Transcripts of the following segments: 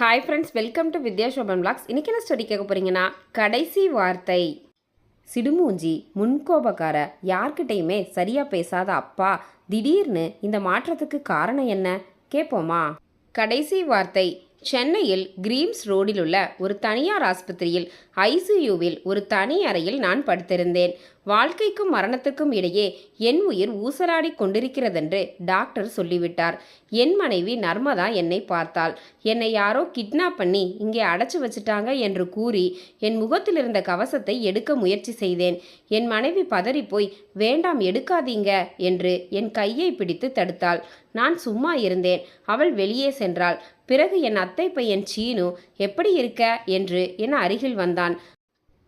Hi friends welcome to Vidya Sobhan vlogs இன்றைக்கி என்ன story கேட்க போகிறீங்கன்னா கடைசி வார்த்தை. சிடுமூஞ்சி முன்கோபக்கார யார்கிட்டையுமே சரியாக பேசாத அப்பா திடீர்னு இந்த மாற்றத்துக்கு காரணம் என்ன? கேட்போமா? கடைசி வார்த்தை சென்னையில் கிரீம்ஸ் ரோடில் உள்ள ஒரு தனியார் ஆஸ்பத்திரியில் ஐசியூவில் ஒரு தனி அறையில் நான் படுத்திருந்தேன். வாழ்க்கைக்கும் மரணத்துக்கும் இடையே என் உயிர் ஊசலாடி கொண்டிருக்கிறதென்று டாக்டர் சொல்லிவிட்டார். என் மனைவி நர்மதா என்னை பார்த்தாள். என்னை யாரோ கிட்னாப் பண்ணி இங்கே அடைச்சி வச்சிட்டாங்க என்று கூறி என் முகத்தில் இருந்த கவசத்தை எடுக்க முயற்சி செய்தேன். என் மனைவி பதறிப்போய் வேண்டாம் எடுக்காதீங்க என்று என் கையை பிடித்து தடுத்தாள். நான் சும்மா இருந்தேன். அவள் வெளியே சென்றாள். பிறகு என் அத்தை பையன் சீனு எப்படி இருக்க? என்று என் அருகில் வந்தான்.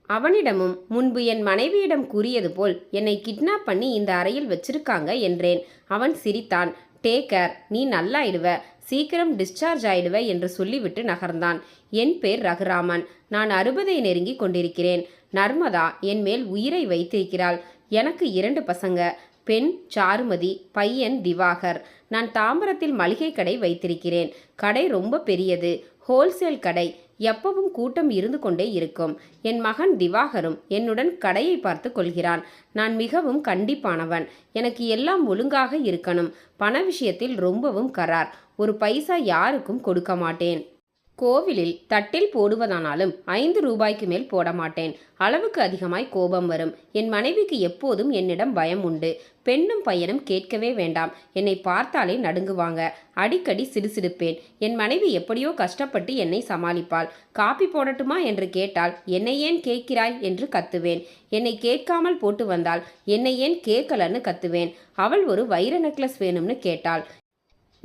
அவனிடமும் முன்பு என் மனைவியிடம் கூறியது போல் என்னை கிட்னாப் பண்ணி இந்த அறையில் வச்சிருக்காங்க என்றேன். அவன் சிரித்தான். டேக்கர் நீ நல்லாயிடுவ சீக்கிரம் டிஸ்சார்ஜ் ஆயிடுவ என்று சொல்லிவிட்டு நகர்ந்தான். என் பேர் ரகுராமன். நான் அறுபதை நெருங்கி கொண்டிருக்கிறேன். நர்மதா என் மேல் உயிரை வைத்திருக்கிறாள். எனக்கு இரண்டு பசங்க. பெண் சாருமதி பையன் திவாகர். நான் தாம்பரத்தில் மளிகை கடை வைத்திருக்கிறேன். கடை ரொம்ப பெரியது. ஹோல்சேல் கடை. எப்பவும் கூட்டம் இருந்து கொண்டே இருக்கும். என் மகன் திவாகரும் என்னுடன் கடையை பார்த்து கொள்கிறான் நான் மிகவும் கண்டிப்பானவன். எனக்கு எல்லாம் ஒழுங்காக இருக்கணும். பண விஷயத்தில் ரொம்பவும் கரார். ஒரு பைசா யாருக்கும் கொடுக்க மாட்டேன். கோவிலில் தட்டில் போடுவதானாலும் ஐந்து ரூபாய்க்கு மேல் போட மாட்டேன் அளவுக்கு அதிகமாய் கோபம் வரும். என் மனைவிக்கு எப்போதும் என்னிடம் பயம் உண்டு. பெண்ணும் பையனும் கேட்கவே வேண்டாம். என்னை பார்த்தாலே நடுங்குவாங்க. அடிக்கடி சிடுசிடுப்பேன் என் மனைவி எப்படியோ கஷ்டப்பட்டு என்னை சமாளிப்பாள். காப்பி போடட்டுமா என்று கேட்டால் என்னை ஏன் கேட்கிறாய்? என்று கத்துவேன். என்னை கேட்காமல் போட்டு வந்தால் என்னை ஏன் கேட்கலன்னு கத்துவேன். அவள் ஒரு வைர நெக்லஸ் வேணும்னு கேட்டாள்.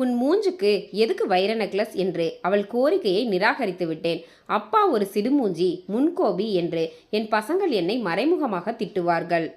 உன் மூஞ்சுக்கு எதுக்கு வைர நெக்லஸ் என்று அவள் கோரிக்கையை நிராகரித்து விட்டேன். அப்பா ஒரு சிடுமூஞ்சி முன்கோபி என்று என் பசங்கள் என்னை மறைமுகமாக திட்டுவார்கள்.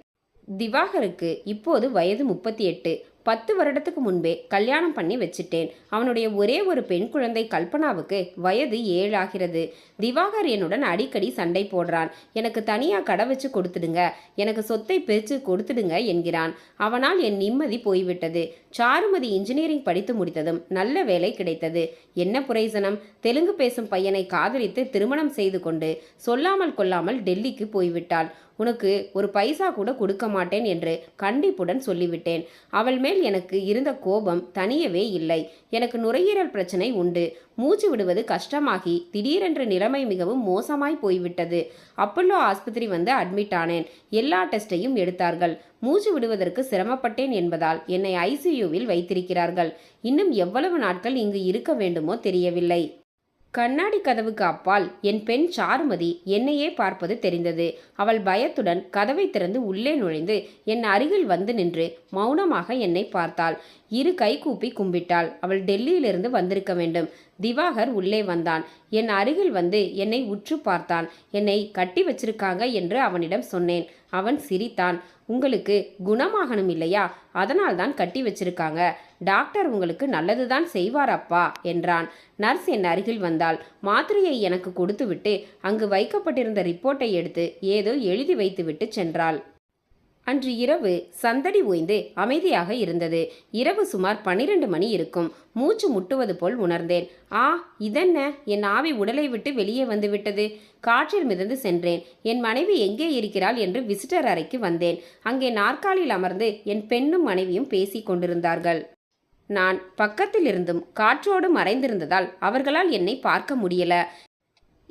திவாகருக்கு இப்போது வயது முப்பத்தி எட்டு பத்து வருடத்துக்கு முன்பே கல்யாணம் பண்ணி வச்சிட்டேன். அவனுடைய ஒரே ஒரு பெண் குழந்தை கல்பனாவுக்கு வயது ஏழாகிறது. திவாகர் என்னுடன் அடிக்கடி சண்டை போடுறான். எனக்கு தனியாக கடை வச்சு கொடுத்துடுங்க. எனக்கு சொத்தை பிரித்து கொடுத்துடுங்க என்கிறான். அவனால் என் நிம்மதி போய்விட்டது. சாருமதி இன்ஜினியரிங் படித்து முடித்ததும் நல்ல வேலை கிடைத்தது. என்ன புரைசனம்? தெலுங்கு பேசும் பையனை காதலித்து திருமணம் செய்து கொண்டு சொல்லாமல் கொள்ளாமல் டெல்லிக்கு போய்விட்டாள். உனக்கு ஒரு பைசா கூட கொடுக்க மாட்டேன் என்று கண்டிப்புடன் சொல்லிவிட்டேன். அவள் மேல் எனக்கு இருந்த கோபம் தனியவே இல்லை. எனக்கு நுரையீரல் பிரச்சனை உண்டு. மூச்சு விடுவது கஷ்டமாகி திடீரென்று நிலைமை மிகவும் மோசமாய் போய்விட்டது. அப்பல்லோ ஆஸ்பத்திரி வந்து அட்மிட் ஆனேன். எல்லா டெஸ்டையும் எடுத்தார்கள். மூச்சு விடுவதற்கு சிரமப்பட்டேன் என்பதால் என்னை ஐசியூவில் வைத்திருக்கிறார்கள். இன்னும் எவ்வளவு நாட்கள் இங்கு இருக்க வேண்டுமோ தெரியவில்லை. கண்ணாடி கதவுக்கு அப்பால் என் பெண் சாருமதி என்னையே பார்ப்பது தெரிந்தது. அவள் பயத்துடன் கதவை திறந்து உள்ளே நுழைந்து என் அருகில் வந்து நின்று மௌனமாக என்னை பார்த்தாள். இரு கை கூப்பி கும்பிட்டாள். அவள் டெல்லியிலிருந்து வந்திருக்க வேண்டும். திவாகர் உள்ளே வந்தான். என் அருகில் வந்து என்னை உற்று பார்த்தான். என்னை கட்டி வச்சிருக்காங்க என்று அவனிடம் சொன்னேன். அவன் சிரித்தான். உங்களுக்கு குணமாகணும் இல்லையா அதனால் தான் கட்டி வச்சிருக்காங்க. டாக்டர் உங்களுக்கு நல்லதுதான் செய்வார் அப்பா என்றான். நர்ஸ் என் அருகில் வந்தாள் மாத்திரையை எனக்கு கொடுத்துவிட்டு அங்கு வைக்கப்பட்டிருந்த ரிப்போர்ட்டை எடுத்து ஏதோ எழுதி வைத்துவிட்டு சென்றாள். அன்று இரவு சந்தடி ஓய்ந்து அமைதியாக இருந்தது. இரவு சுமார் பன்னிரண்டு மணி இருக்கும். மூச்சு முட்டுவது போல் உணர்ந்தேன். ஆ இதென்ன? என் ஆவி உடலை விட்டு வெளியே வந்துவிட்டது காற்றில் மிதந்து சென்றேன். என் மனைவி எங்கே இருக்கிறாள் என்று விசிட்டர் அறைக்கு வந்தேன். அங்கே நாற்காலியில் அமர்ந்து என் பெண்ணும் மனைவியும் பேசிக் கொண்டிருந்தார்கள். நான் பக்கத்தில் இருந்தும் காற்றோடு மறைந்திருந்ததால் அவர்களால் என்னை பார்க்க முடியல.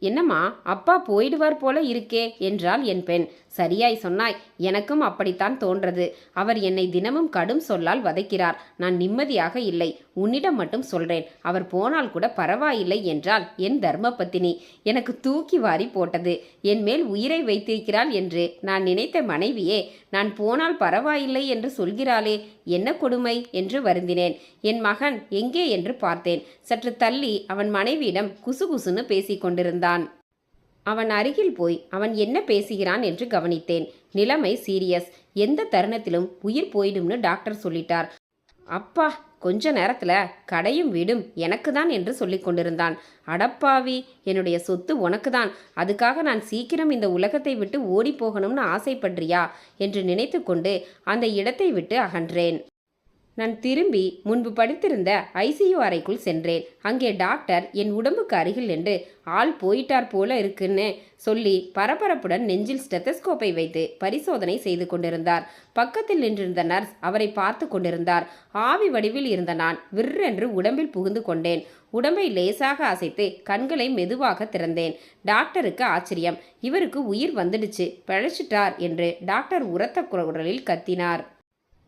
என்னம்மா அப்பா போயிடுவார் போல இருக்கே என்றாள் என் பெண். சரியாய் சொன்னாய். எனக்கும் அப்படித்தான் தோன்றது. அவர் என்னை தினமும் கடும் சொல்லால் வதைக்கிறார். நான் நிம்மதியாக இல்லை. உன்னிடம் மட்டும் சொல்றேன். அவர் போனால் கூட பரவாயில்லை என்றால் என் தர்மபத்தினி. எனக்கு தூக்கி வாரி போட்டது. என் மேல் உயிரை வைத்திருக்கிறாள் என்று நான் நினைத்த மனைவியே நான் போனால் பரவாயில்லை என்று சொல்கிறாளே என்ன கொடுமை என்று வருந்தினேன். என் மகன் எங்கே என்று பார்த்தேன். சற்று தள்ளி அவன் மனைவியிடம் குசுகுசுன்னு பேசிக் கொண்டிருந்தான் அவன் அருகில் போய் அவன் என்ன பேசுகிறான் என்று கவனித்தேன். நிலைமை சீரியஸ். எந்த தருணத்திலும் உயிர் போயிடும்னு டாக்டர் சொல்லிட்டார். அப்பா கொஞ்ச நேரத்துல கடையும் வீடும் எனக்கு தான் என்று சொல்லிக் கொண்டிருந்தான். அடப்பாவி என்னுடைய சொத்து உனக்கு தான் அதுக்காக நான் சீக்கிரம் இந்த உலகத்தை விட்டு ஓடி போகணும்னு ஆசைப்படுறியா? என்று நினைத்து கொண்டு அந்த இடத்தை விட்டு அகன்றேன். நான் திரும்பி முன்பு படித்திருந்த ஐசியு அறைக்குள் சென்றேன். அங்கே டாக்டர் என் உடம்புக்கு அருகில் நின்று ஆள் போயிட்டார் போல இருக்குன்னு சொல்லி பரபரப்புடன் நெஞ்சில் ஸ்டெத்தஸ்கோப்பை வைத்து பரிசோதனை செய்து கொண்டிருந்தார். பக்கத்தில் நின்றிருந்த நர்ஸ் அவரை பார்த்து கொண்டிருந்தார். ஆவி வடிவில் இருந்த நான் விற்றென்று உடம்பில் புகுந்து கொண்டேன். உடம்பை லேசாக அசைத்து கண்களை மெதுவாக திறந்தேன். டாக்டருக்கு ஆச்சரியம் இவருக்கு உயிர் வந்துடுச்சு பிழைச்சிட்டார் என்று டாக்டர் உரத்த குரலில் கத்தினார்.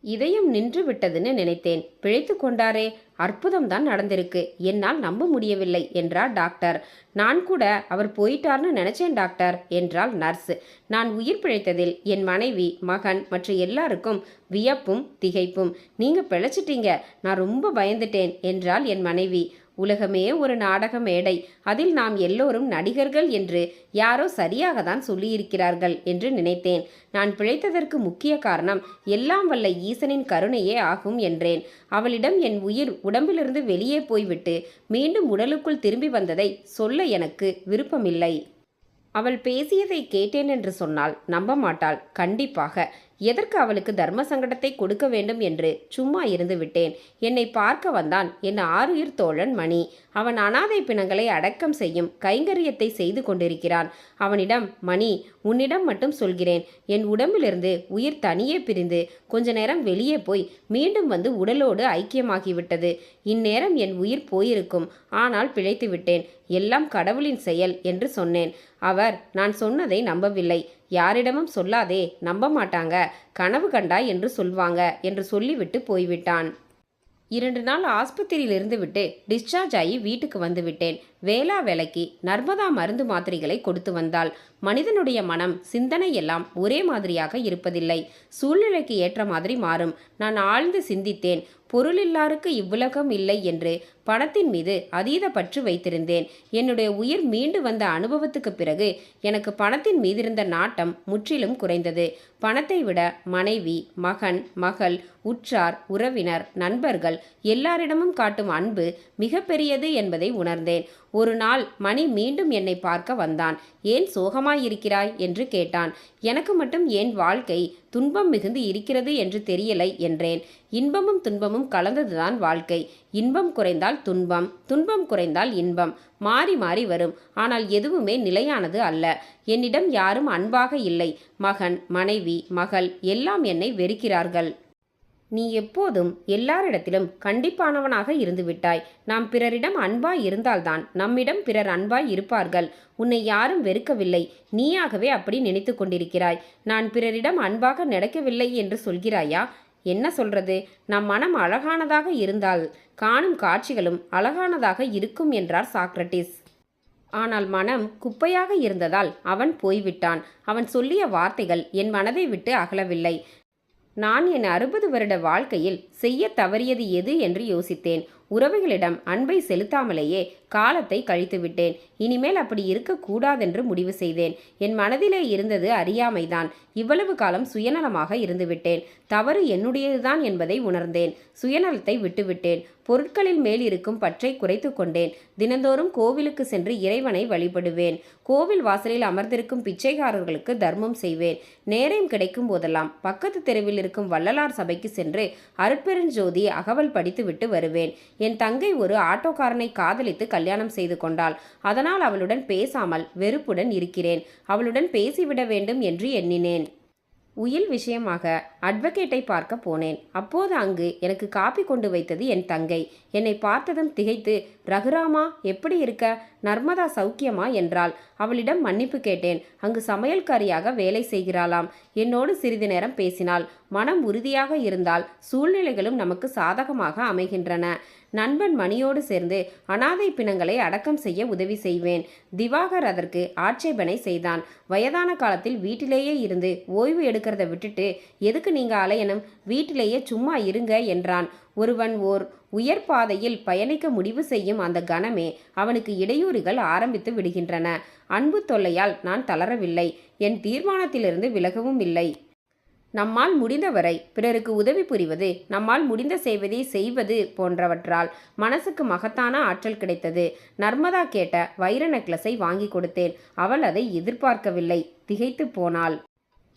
இதயம் நின்று விட்டதுன்னு நினைத்தேன். பிழைத்து கொண்டாரே அற்புதம்தான் நடந்திருக்கு. என்னால் நம்ப முடியவில்லை என்றார் டாக்டர். நான் கூட அவர் போயிட்டார்னு நினைச்சேன் டாக்டர் என்றாள் நர்ஸ். நான் உயிர் பிழைத்ததில் என் மனைவி மகன் மற்ற எல்லாருக்கும் வியப்பும் திகைப்பும். நீங்க பிழைச்சிட்டீங்க நான் ரொம்ப பயந்துட்டேன் என்றாள் என் மனைவி. உலகமே ஒரு நாடக மேடை. அதில் நாம் எல்லோரும் நடிகர்கள் என்று யாரோ சரியாக தான் சொல்லியிருக்கிறார்கள் என்று நினைத்தேன். நான் பிழைத்ததற்கு முக்கிய காரணம் எல்லாம் வல்ல ஈசனின் கருணையே ஆகும் என்றேன். அவளிடம் என் உயிர் உடம்பிலிருந்து வெளியே போய்விட்டு மீண்டும் உடலுக்குள் திரும்பி வந்ததை சொல்ல எனக்கு விருப்பமில்லை. அவள் பேசியதை கேட்டேன் என்று சொன்னால் நம்ப மாட்டாள். கண்டிப்பாக. எதற்கு அவளுக்கு தர்ம சங்கடத்தை கொடுக்க வேண்டும் என்று சும்மா இருந்து விட்டேன் என்னை பார்க்க வந்தான் என் ஆறுயிர் தோழன் மணி. அவன் அனாதை பிணங்களை அடக்கம் செய்யும் கைங்கரியத்தை செய்து கொண்டிருக்கிறான். அவனிடம் மணி உன்னிடம் மட்டும் சொல்கிறேன். என் உடம்பிலிருந்து உயிர் தனியே பிரிந்து கொஞ்ச நேரம் வெளியே போய் மீண்டும் வந்து உடலோடு ஐக்கியமாகிவிட்டது. இந்நேரம் என் உயிர் போயிருக்கும். ஆனால் பிழைத்து விட்டேன் எல்லாம் கடவுளின் செயல் என்று சொன்னேன். அவர் நான் சொன்னதை நம்பவில்லை. யாரிடமும் சொல்லாதே. நம்ப மாட்டாங்க. கனவு கண்டாய் என்று சொல்வாங்க என்று சொல்லிவிட்டு போய்விட்டான். இரண்டு நாள் ஆஸ்பத்திரியில் இருந்துவிட்டு டிஸ்சார்ஜ் ஆகி வீட்டுக்கு வந்து விட்டேன். வேளா வேலைக்கு நர்மதா மருந்து மாத்திரைகளை கொடுத்து வந்தால் மனிதனுடைய மனம் சிந்தனை எல்லாம் ஒரே மாதிரியாக இருப்பதில்லை. சூழ்நிலைக்கு ஏற்ற மாதிரி மாறும். நான் ஆழ்ந்து சிந்தித்தேன். பொருளில்லாருக்கு இவ்வுலகம் இல்லை என்று பணத்தின் மீது அதீத பற்று வைத்திருந்தேன். என்னுடைய உயிர் மீண்டு வந்த அனுபவத்துக்கு பிறகு எனக்கு பணத்தின் மீதிருந்த நாட்டம் முற்றிலும் குறைந்தது. பணத்தை விட மனைவி மகன் மகள் உற்றார் உறவினர் நண்பர்கள் எல்லாரிடமும் காட்டும் அன்பு மிகப்பெரியது என்பதை உணர்ந்தேன். ஒரு நாள் மணி மீண்டும் என்னை பார்க்க வந்தான். ஏன் சோகமாயிருக்கிறாய்? என்று கேட்டான். எனக்கு மட்டும் ஏன் வாழ்க்கை துன்பம் மிகுந்து இருக்கிறது என்று தெரியலை என்றேன். இன்பமும் துன்பமும் கலந்ததுதான் வாழ்க்கை. இன்பம் குறைந்தால் துன்பம் துன்பம் குறைந்தால் இன்பம். மாறி மாறி வரும். ஆனால் எதுவுமே நிலையானது அல்ல. என்னிடம் யாரும் அன்பாக இல்லை. மகன் மனைவி மகள் எல்லாம் என்னை வெறுக்கிறார்கள். நீ எப்போதும் எல்லாரிடத்திலும் கண்டிப்பானவனாக இருந்துவிட்டாய். நாம் பிறரிடம் அன்பாய் இருந்தால்தான் நம்மிடம் பிறர் அன்பாய் இருப்பார்கள். உன்னை யாரும் வெறுக்கவில்லை. நீயாகவே அப்படி நினைத்து கொண்டிருக்கிறாய். நான் பிறரிடம் அன்பாக நடக்கவில்லை என்று சொல்கிறாயா? என்ன சொல்றது? நம் மனம் அழகானதாக இருந்தால் காணும் காட்சிகளும் அழகானதாக இருக்கும் என்றார் சாக்ரட்டிஸ். ஆனால் மனம் குப்பையாக இருந்ததால் அவன் போய்விட்டான். அவன் சொல்லிய வார்த்தைகள் என் மனதை விட்டு அகலவில்லை. நான் என் அறுபது வருட வாழ்க்கையில் செய்ய தவறியது எது என்று யோசித்தேன். உறவுகளிடம் அன்பை செலுத்தாமலேயே காலத்தை கழித்துவிட்டேன். இனிமேல் அப்படி இருக்கக்கூடாதென்று முடிவு செய்தேன். என் மனதிலே இருந்தது அறியாமைதான். இவ்வளவு காலம் சுயநலமாக இருந்துவிட்டேன். தவறு என்னுடையதுதான் என்பதை உணர்ந்தேன். சுயநலத்தை விட்டுவிட்டேன். பொருட்களில் மேல் இருக்கும் பற்றை குறைத்து கொண்டேன். தினந்தோறும் கோவிலுக்கு சென்று இறைவனை வழிபடுவேன். கோவில் வாசலில் அமர்ந்திருக்கும் பிச்சைக்காரர்களுக்கு தர்மம் செய்வேன். நேரம் கிடைக்கும் போதெல்லாம் பக்கத்து தெருவில் இருக்கும் வள்ளலார் சபைக்கு சென்று அருட்பெருஞ்சோதி அகவல் படித்துவிட்டு வருவேன். என் தங்கை ஒரு ஆட்டோக்காரனை காதலித்து கல்யாணம் செய்து கொண்டாள். அதனால் அவளுடன் பேசாமல் வெறுப்புடன் இருக்கிறேன். அவளுடன் பேசிவிட வேண்டும் என்று எண்ணினேன். உயில் விஷயமாக அட்வொகேட்டை பார்க்க போனேன். அப்போது அங்கு எனக்கு காப்பி கொண்டு வைத்தது என் தங்கை. என்னை பார்த்ததும் திகைத்து ரகுராமா எப்படி இருக்க? நர்மதா சௌக்கியமா? என்றாள். அவளிடம் மன்னிப்பு கேட்டேன். அங்கு சமையல்காரியாக வேலை செய்கிறாளாம். என்னோடு சிறிது நேரம் பேசினாள் மனம் உறுதியாக இருந்தால் சூழ்நிலைகளும் நமக்கு சாதகமாக அமைகின்றன. நண்பன் மணியோடு சேர்ந்து அனாதை பிணங்களை அடக்கம் செய்ய உதவி செய்வேன். திவாகர் அதற்கு ஆட்சேபனை செய்தான். வயதான காலத்தில் வீட்டிலேயே இருந்து ஓய்வு எடுக்கிறத விட்டுட்டு எதுக்கு நீங்க அலையணும்? வீட்டிலேயே சும்மா இருங்க என்றான். ஒருவன் ஓர் உயர் பாதையில் பயணிக்க முடிவு செய்யும் அந்த கணமே அவனுக்கு இடையூறுகள் ஆரம்பித்து விடுகின்றன. அன்பு தொல்லையால் நான் தளரவில்லை. என் தீர்மானத்திலிருந்து விலகவும் இல்லை. நம்மால் முடிந்தவரை பிறருக்கு உதவி புரிவது நம்மால் முடிந்த செய்வதை செய்வது போன்றவற்றால் மனசுக்கு மகத்தான ஆற்றல் கிடைத்தது. நர்மதா கேட்ட வைர நெக்லஸை வாங்கி கொடுத்தேன். அவள் அதை எதிர்பார்க்கவில்லை. திகைத்து போனாள்.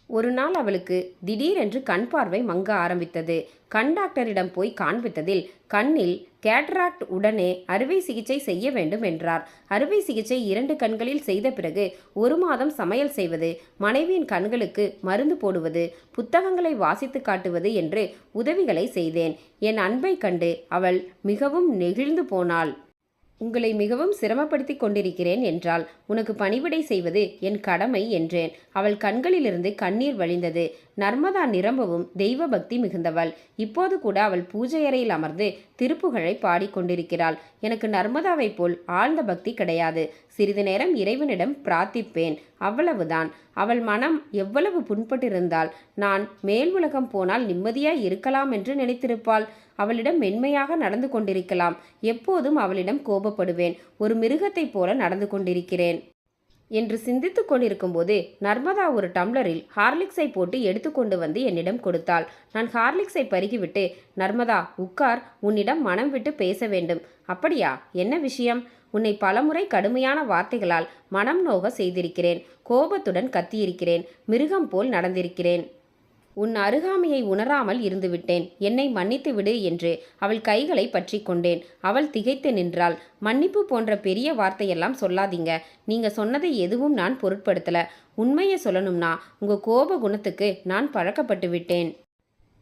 ஒரு நாள் அவளுக்கு திடீரென்று கண் பார்வை மங்க ஆரம்பித்தது. கண் டாக்டரிடம் போய் காண்பித்ததில் கண்ணில் கேட்ராக்ட் உடனே அறுவை சிகிச்சை செய்ய வேண்டும் என்றார். அறுவை சிகிச்சை இரண்டு கண்களில் செய்த பிறகு ஒரு மாதம் சமையல் செய்வது மனைவியின் கண்களுக்கு மருந்து போடுவது புத்தகங்களை வாசித்து காட்டுவது என்று உதவிகளை செய்தேன். என் அன்பை கண்டு அவள் மிகவும் நெகிழ்ந்து போனாள். உங்களை மிகவும் சிரமப்படுத்தி கொண்டிருக்கிறேன் என்றால் உனக்கு பணிவிடை செய்வது என் கடமை என்றேன். அவள் கண்களிலிருந்து கண்ணீர் வழிந்தது. நர்மதா நிரம்பவும் தெய்வ பக்தி மிகுந்தவள். இப்போது கூட அவள் பூஜை அறையில் அமர்ந்து திருப்புகழை பாடிக்கொண்டிருக்கிறாள் எனக்கு நர்மதாவைப் போல் ஆழ்ந்த பக்தி கிடையாது. சிறிது நேரம் இறைவனிடம் பிரார்த்திப்பேன். அவ்வளவுதான். அவள் மனம் எவ்வளவு புண்பட்டிருந்தால் நான் மேல் உலகம் போனால் நிம்மதியாய் இருக்கலாம் என்று நினைத்திருப்பாள். அவளிடம் மென்மையாக நடந்து கொண்டிருக்கலாம். எப்போதும் அவளிடம் கோபப்படுவேன். ஒரு மிருகத்தைப் போல நடந்து கொண்டிருக்கிறேன். என்று சிந்தித்துக் கொண்டிருக்கும்போது நர்மதா ஒரு டம்ளரில் ஹார்லிக்ஸை போட்டு எடுத்துக்கொண்டு வந்து என்னிடம் கொடுத்தாள். நான் ஹார்லிக்ஸை பருகிவிட்டு நர்மதா உட்கார் உன்னிடம் மனம் விட்டு பேச வேண்டும். அப்படியா? என்ன விஷயம்? உன்னை பலமுறை கடுமையான வார்த்தைகளால் மனம் நோக செய்திருக்கிறேன். கோபத்துடன் கத்தியிருக்கிறேன். மிருகம் போல் நடந்திருக்கிறேன். உன் அருகாமையை உணராமல் இருந்துவிட்டேன். என்னை மன்னித்து விடு என்று அவள் கைகளை பற்றி கொண்டேன். அவள் திகைத்து நின்றாள். மன்னிப்பு போன்ற பெரிய வார்த்தையெல்லாம் சொல்லாதீங்க. நீங்க சொன்னதை எதுவும் நான் பொருட்படுத்தல. உண்மையை சொல்லணும்னா உங்க கோப குணத்துக்கு நான் பழக்கப்பட்டு விட்டேன்.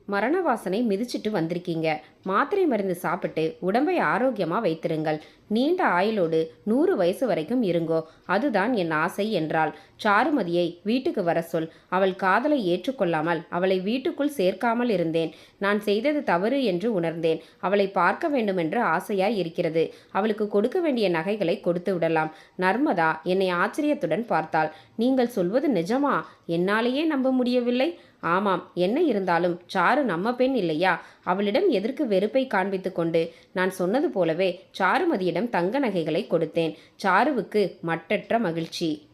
மரண வாசனை மிதிச்சிட்டு வந்திருக்கீங்க. மாத்திரை மருந்து சாப்பிட்டு உடம்பை ஆரோக்கியமாக வைத்திருங்கள். நீண்ட ஆயுளோடு நூறு வயசு வரைக்கும் இருங்கோ அதுதான் என் ஆசை என்றாள். சாருமதியை வீட்டுக்கு வர சொல். அவள் காதலை ஏற்றுக்கொள்ளாமல் அவளை வீட்டுக்குள் சேர்க்காமல் இருந்தேன். நான் செய்தது தவறு என்று உணர்ந்தேன். அவளை பார்க்க வேண்டுமென்று ஆசையாய் இருக்கிறது. அவளுக்கு கொடுக்க வேண்டிய நகைகளை கொடுத்து விடலாம். நர்மதா என்னை ஆச்சரியத்துடன் பார்த்தாள். நீங்கள் சொல்வது நிஜமா? என்னாலேயே நம்ப முடியவில்லை. ஆமாம் என்ன இருந்தாலும் சாரு நம்ம பெண் இல்லையா? அவளிடம் எதற்கு வெறுப்பை காண்பித்து கொண்டு? நான் சொன்னது போலவே சாருமதியிடம் தங்க நகைகளை கொடுத்தேன். சாருவுக்கு மட்டற்ற மகிழ்ச்சி.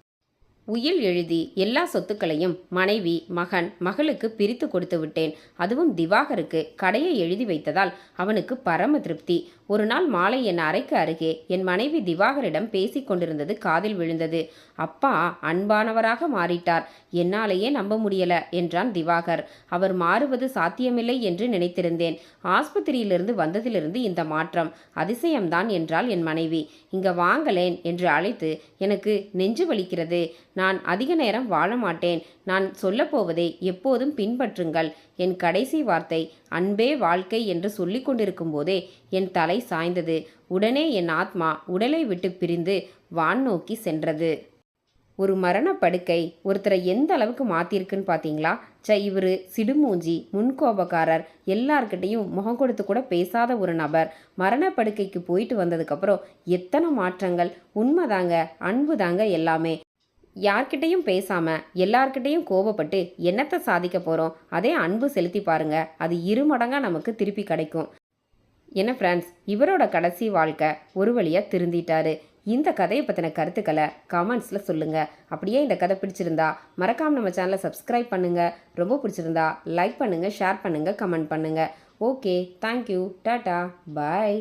உயில் எழுதி எல்லா சொத்துக்களையும் மனைவி மகன் மகளுக்கு பிரித்து கொடுத்து விட்டேன். அதுவும் திவாகருக்கு கடையை எழுதி வைத்ததால் அவனுக்கு பரம திருப்தி. ஒரு நாள் மாலை என் அறைக்கு அருகே என் மனைவி திவாகரிடம் பேசிக் கொண்டிருந்தது காதில் விழுந்தது. அப்பா அன்பானவராக மாறிட்டார். என்னாலேயே நம்ப முடியல என்றான் திவாகர். அவர் மாறுவது சாத்தியமில்லை என்று நினைத்திருந்தேன். ஆஸ்பத்திரியிலிருந்து வந்ததிலிருந்து இந்த மாற்றம் அதிசயம்தான் என்றாள் என் மனைவி. இங்க வாங்கலேன் என்று அழைத்து எனக்கு நெஞ்சு வலிக்கிறது. நான் அதிக நேரம் வாழ மாட்டேன் நான் சொல்லப்போவதை எப்போதும் பின்பற்றுங்கள். என் கடைசி வார்த்தை அன்பே வாழ்க்கை என்று சொல்லிக் கொண்டிருக்கும் போதே என் தலை சாய்ந்தது. உடனே என் ஆத்மா உடலை விட்டு பிரிந்து வான் நோக்கி சென்றது. ஒரு மரணப்படுக்கை ஒருத்தரை எந்த அளவுக்கு மாற்றிருக்குன்னு பார்த்தீங்களா ச இவர் சிடுமூஞ்சி முன்கோபக்காரர் எல்லார்கிட்டையும் முகம் கொடுத்து கூட பேசாத ஒரு நபர். மரணப்படுக்கைக்கு போயிட்டு வந்ததுக்கப்புறம் எத்தனை மாற்றங்கள். உண்மைதாங்க அன்பு தாங்க எல்லாமே. யார்கிட்டையும் பேசாம எல்லார்கிட்டையும் கோபப்பட்டு என்னத்தை சாதிக்க போகிறோம் அதே அன்பு செலுத்தி பாருங்க. அது இரு மடங்காக நமக்கு திருப்பி கிடைக்கும். என்ன ஃப்ரெண்ட்ஸ் இவரோட கடைசி வாழ்க்கை ஒரு வழியாக திருந்திட்டாரு. இந்த கதையை பற்றின கருத்துக்களை கமெண்ட்ஸில் சொல்லுங்கள் அப்படியே இந்த கதை பிடிச்சிருந்தா மறக்காமல் நம்ம சேனலை சப்ஸ்கிரைப் பண்ணுங்கள் ரொம்ப பிடிச்சிருந்தா லைக் பண்ணுங்கள் ஷேர் பண்ணுங்கள் கமெண்ட் பண்ணுங்கள் ஓகே தேங்க்யூ டாட்டா பாய்